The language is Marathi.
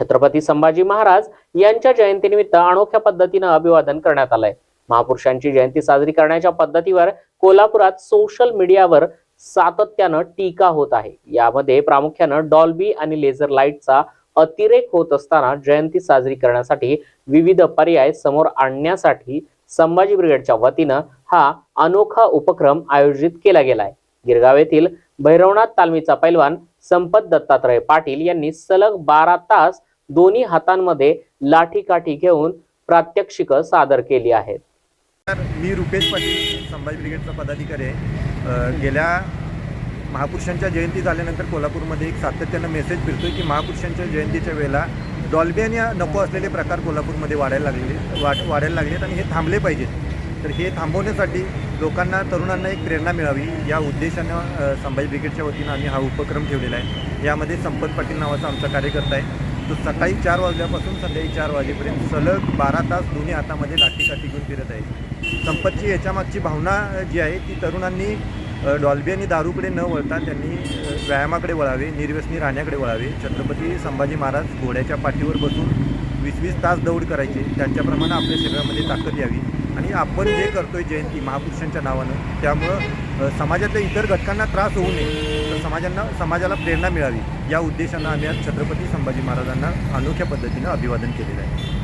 छत्रपती संभाजी महाराज यांच्या जयंतीनिमित्त अनोख्या पद्धतीनं अभिवादन करण्यात आलंय. महापुरुषांची जयंती साजरी करण्याच्या पद्धतीवर कोल्हापुरात सोशल मीडियावर सातत्यानं टीका होत आहे. यामध्ये प्रामुख्यानं डॉल्बी आणि लेझर लाईटचा अतिरेक होत असताना जयंती साजरी करण्यासाठी विविध पर्याय समोर आणण्यासाठी संभाजी ब्रिगेडच्या वतीनं हा अनोखा उपक्रम आयोजित केला गेलाय. गिरगाव येथील भैरवनाथ तालमीचा पैलवान संपत दत्तात्रय पाटील यांनी सलग बारा तास दोन्ही हातांमध्ये लाठीकाठी घेऊन प्रात्यक्षिक सादर केली आहेत. तर मी रुपेश पाटील संभाजी ब्रिगेडचा पदाधिकारी आहे. गेल्या महापुरुषांच्या जयंती झाल्यानंतर कोल्हापूरमध्ये एक सातत्यानं मेसेज फिरतोय की महापुरुषांच्या जयंतीच्या वेळेला डॉल्बियन या नको असलेले प्रकार कोल्हापूरमध्ये वाढायला लागलेले वाढ वाढायला लागलेत आणि हे थांबले पाहिजेत. तर हे थांबवण्यासाठी लोकांना तरुणांना एक प्रेरणा मिळावी. या उद्देशानं संभाजी ब्रिगेडच्या वतीनं आम्ही हा उपक्रम ठेवलेला आहे. यामध्ये संपत पाटील नावाचा आमचा कार्यकर्ता आहे. तो सकाळी चार वाजल्यापासून संध्याकाळी चार वाजेपर्यंत सलग बारा तास दोन्ही हातामध्ये लाठीकाठी घेऊन फिरत आहे. संपतची याच्यामागची भावना जी आहे ती तरुणांनी डॉल्बी आणि दारूकडे न वळता त्यांनी व्यायामाकडे वळावे निर्व्यसनी राहण्याकडे वळावे. छत्रपती संभाजी महाराज घोड्याच्या पाठीवर बसून वीस वीस तास दौड करायचे. त्यांच्याप्रमाणे आपल्या शरीरामध्ये ताकद यावी. आणि आपण जे करतोय जयंती महापुरुषांच्या नावानं त्यामुळं समाजातल्या इतर घटकांना त्रास होऊ नये. समाजांना समाजाला प्रेरणा मिळावी या उद्देशानं आम्ही आज छत्रपती संभाजी महाराजांना अनोख्या पद्धतीनं अभिवादन केलेलं आहे.